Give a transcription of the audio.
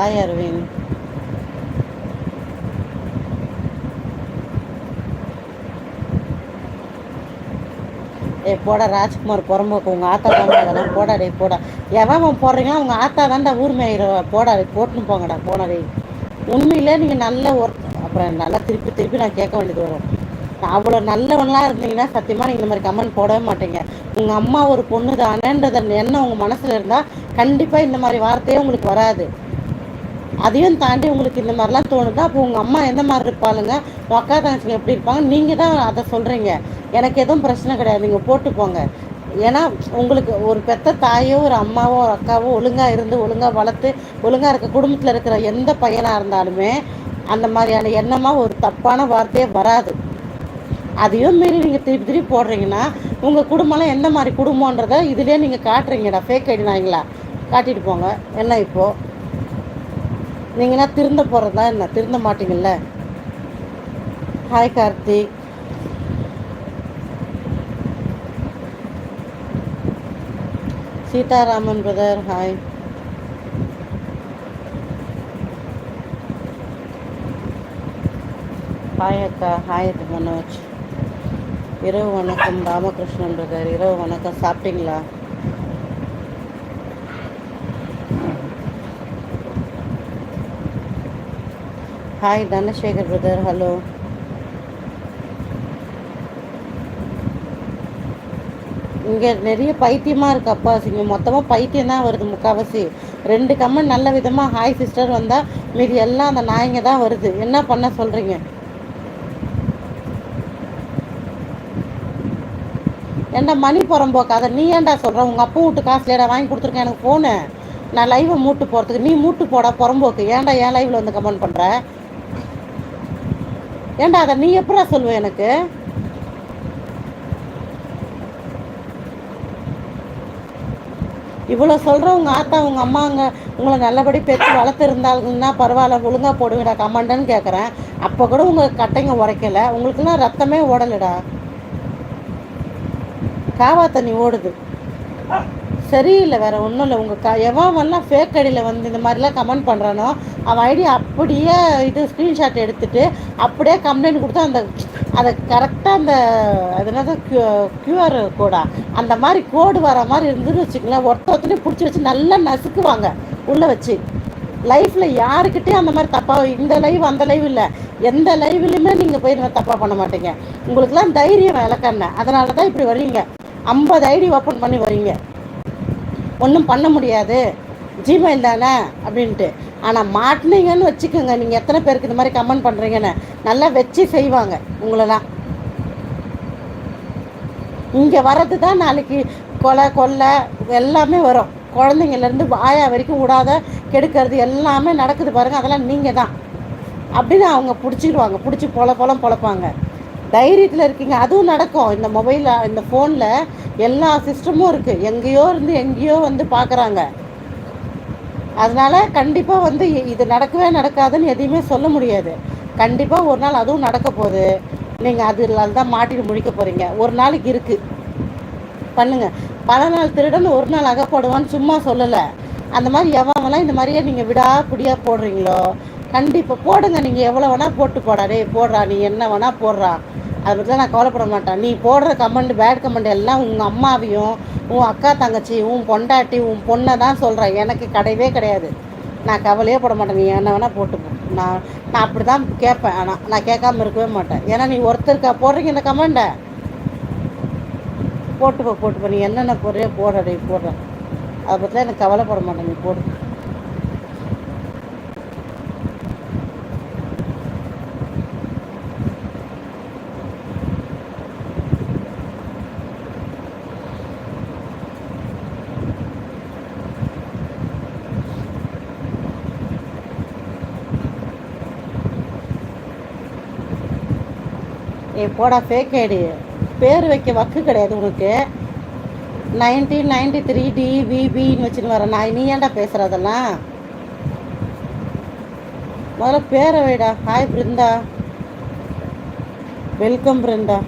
Hi Aravind ஏ போடா ராஜ்குமார் புறம்போக்கு. உங்கள் ஆத்தா தான் அதெல்லாம் போடா டே போடா. எவன் போடுறீங்களோ? உங்கள் ஆத்தா தான்டா ஊர் மேயிற போடா போட்டுன்னு போங்கடா போடா உண்மையிலே நீங்கள் நல்ல ஒரு அப்புறம் நல்லா திருப்பி திருப்பி நான் கேட்க வேண்டியது வரும். அவ்வளோ நல்லவங்களாக இருந்தீங்கன்னா சத்தியமாக நீங்கள் இந்த மாதிரி கமெண்ட் போடவே மாட்டீங்க. உங்கள் அம்மா ஒரு பொண்ணு தானேன்றத எண்ணம் உங்கள் மனசில் இருந்தால் கண்டிப்பாக இந்த மாதிரி வார்த்தையே உங்களுக்கு வராது. அதையும் தாண்டி உங்களுக்கு இந்த மாதிரிலாம் தோணுதா? அப்போ உங்கள் அம்மா எந்த மாதிரி இருப்பாளுங்க? உங்கள் அக்கா தங்கச்சிங்க எப்படி இருப்பாங்க? நீங்கள் தான் அதை சொல்கிறீங்க எனக்கு எதுவும் பிரச்சனை கிடையாது. நீங்கள் போட்டு போங்க. ஏன்னா உங்களுக்கு ஒரு பெத்த தாயோ ஒரு அம்மாவோ ஒரு அக்காவோ ஒழுங்காக இருந்து ஒழுங்காக வளர்த்து ஒழுங்காக இருக்க குடும்பத்தில் இருக்கிற எந்த பையனாக இருந்தாலுமே அந்த மாதிரியான எண்ணமாக ஒரு தப்பான வார்த்தையே வராது. அதையும் மீறி நீங்கள் திருப்பி திருப்பி போடுறீங்கன்னா உங்கள் குடும்பம்லாம் எந்த மாதிரி குடும்பன்றதை இதுலேயே நீங்கள் காட்டுறீங்கடா. ஃபேக் ஐடி நாய்ங்களா காட்டிட்டு போங்க. என்ன இப்போது நீங்கன்னா திருந்த போகிறதா என்ன? திருந்த மாட்டீங்கல்ல? Hi Karthik Seetharaman brother hi hi அக்கா. ஹாய் மனோஜ். இரவு வணக்கம் ராமகிருஷ்ணன் பிரதர் இரவு வணக்கம். சாப்பிட்டீங்களா? ஹாய் தனசேகர் பிரதர் ஹலோ இங்கே நிறைய பைத்தியமாக இருக்கு அப்பா. இங்கே மொத்தமாக பைத்தியம் தான் வருது முக்கால்வாசி ரெண்டு கம்மன் நல்ல விதமாக ஹாய் சிஸ்டர் வந்தால் மீதி எல்லாம் அந்த நாய்ங்க தான் வருது. என்ன பண்ண சொல்கிறீங்க ஏண்டா மணி புறம்போக்கு அதை நீ ஏன்டா சொல்கிற உங்கள் அப்பா வீட்டு காசுலேடா வாங்கி கொடுத்துருக்கேன் எனக்கு ஃபோனு நான் லைவை மூட்டு போகிறதுக்கு நீ மூட்டு போடா புறம்போக்கு ஏன்டா ஏன் லைவில் வந்து கமெண்ட் பண்ணுற ஏன்டா அதை நீ எப்படா சொல்லுவ எனக்கு? இவ்வளோ சொல்கிற உங்கள் ஆத்தா உங்கள் அம்மாங்க உங்களை நல்லபடி பெற்று வளர்த்துருந்தாங்கன்னா பரவாயில்ல ஒழுங்காக போடுங்கடா கமாண்டன்னு கேட்குறேன் அப்போ கூட உங்கள் கட்டைங்க உரைக்கல. உங்களுக்குலாம் ரத்தமே ஓடலடா? காவா தண்ணி ஓடுது. சரியில்லை வேறு ஒன்றும் இல்லை. உங்கள் க எவன்லாம் ஃபேக் ஐடியில் வந்து இந்த மாதிரிலாம் கமெண்ட் பண்ணுறானோ அவன் ஐடி அப்படியே இது ஸ்க்ரீன்ஷாட் எடுத்துகிட்டு அப்படியே கம்ப்ளைண்ட் கொடுத்தா அந்த அதை கரெக்டாக அந்த அது என்னது க்யூ க்யூஆர் கோடா அந்த மாதிரி கோடு வர மாதிரி இருந்துன்னு வச்சுக்கங்களேன். ஒருத்த ஒருத்தனையும் பிடிச்சி வச்சு நல்லா நசுக்குவாங்க உள்ளே வச்சு. லைஃப்பில் யாருக்கிட்டேயும் அந்த மாதிரி தப்பாக இந்த லைவ் அந்த லைவ் இல்லை. எந்த லைவ்லையுமே நீங்கள் போய் இந்த மாதிரி தப்பாக பண்ண மாட்டீங்க. உங்களுக்குலாம் தைரியம் விளக்கண்ண. அதனால தான் இப்படி வரீங்க. ஐம்பது ஐடி ஓப்பன் பண்ணி வரீங்க. ஒன்றும் பண்ண முடியாது. ஜிமெயில் தானே? அப்படின்ட்டு. ஆனால் மாட்டினீங்கன்னு வச்சுக்கோங்க. நீங்கள் எத்தனை பேருக்கு இந்த மாதிரி கமெண்ட் பண்ணுறீங்கன்னு நல்லா வச்சு செய்வாங்க. உங்களெல்லாம். இங்கே வர்றது தான் நாளைக்கு கொலை கொள்ளை எல்லாமே வரும். குழந்தைங்கள்லேருந்து வாயா வரைக்கும் விடாத கெடுக்கிறது எல்லாமே நடக்குது பாருங்கள் அதெல்லாம் நீங்கள் தான் அப்படின்னு அவங்க பிடிச்சிடுவாங்க பிடிச்சி பொல பொலம் பொழப்பாங்க தைரியத்தில் இருக்கீங்க. அதுவும் நடக்கும். இந்த மொபைலில் இந்த ஃபோனில் எல்லா சிஸ்டமும் இருக்குது எங்கேயோ இருந்து எங்கேயோ வந்து பார்க்குறாங்க. அதனால் கண்டிப்பாக வந்து இது நடக்கவே நடக்காதுன்னு எதையுமே சொல்ல முடியாது. கண்டிப்பாக ஒரு நாள் அதுவும் நடக்க போகுது. நீங்கள் அதில் தான் மாட்டிட்டு முழிக்க போகிறீங்க ஒரு நாளைக்கு இருக்குது பண்ணுங்க. பல நாள் திருடன் ஒரு நாள் அகப்படுவான்னு சும்மா சொல்லலை. அந்த மாதிரி எவன்லாம் இந்த மாதிரியே நீங்கள் விடா புடியா போடுறீங்களோ கண்டிப்பாக போடுங்க. நீங்கள் எவ்வளோ வேணால் போட்டு போடா. போடுறா. நீ என்ன வேணால் போடுறா. அதை பற்றிலாம் நான் கவலைப்பட மாட்டேன். நீ போடுற கமெண்ட் பேட் கமெண்ட் எல்லாம் உங்கள் அம்மாவையும் உன் அக்கா தங்கச்சி உன் பொண்டாட்டி உன் பொண்ணை தான் சொல்கிறேன் எனக்கு கிடையவே கிடையாது. நான் கவலையே போட மாட்டேன். நீ என்ன வேணால் போட்டுப்போ நான் நான் அப்படி தான் கேட்பேன். ஆனால் நான் கேட்காம இருக்கவே மாட்டேன். ஏன்னா நீ ஒருத்தருக்கா போடுறீங்க இந்த கமெண்ட்டை போட்டுப்போ போட்டுப்போ நீ என்னென்ன போடுறியோ போடுற போடுற அதை பற்றிலாம் எனக்கு கவலைப்பட மாட்டேன். நீ போடு. ஏ போடா ஃபேக் ஐடி பேர் வைக்க வக்கு கிடையாது உனக்கு. நைன்டீன் நைன்டி த்ரீ டி பிபின்னு வச்சுன்னு வர நான் நீ ஏன்டா பேசுகிற அதெல்லாம்? முதல்ல பேரை வைடா. ஹாய் பிருந்தா. வெல்கம் பிருந்தா.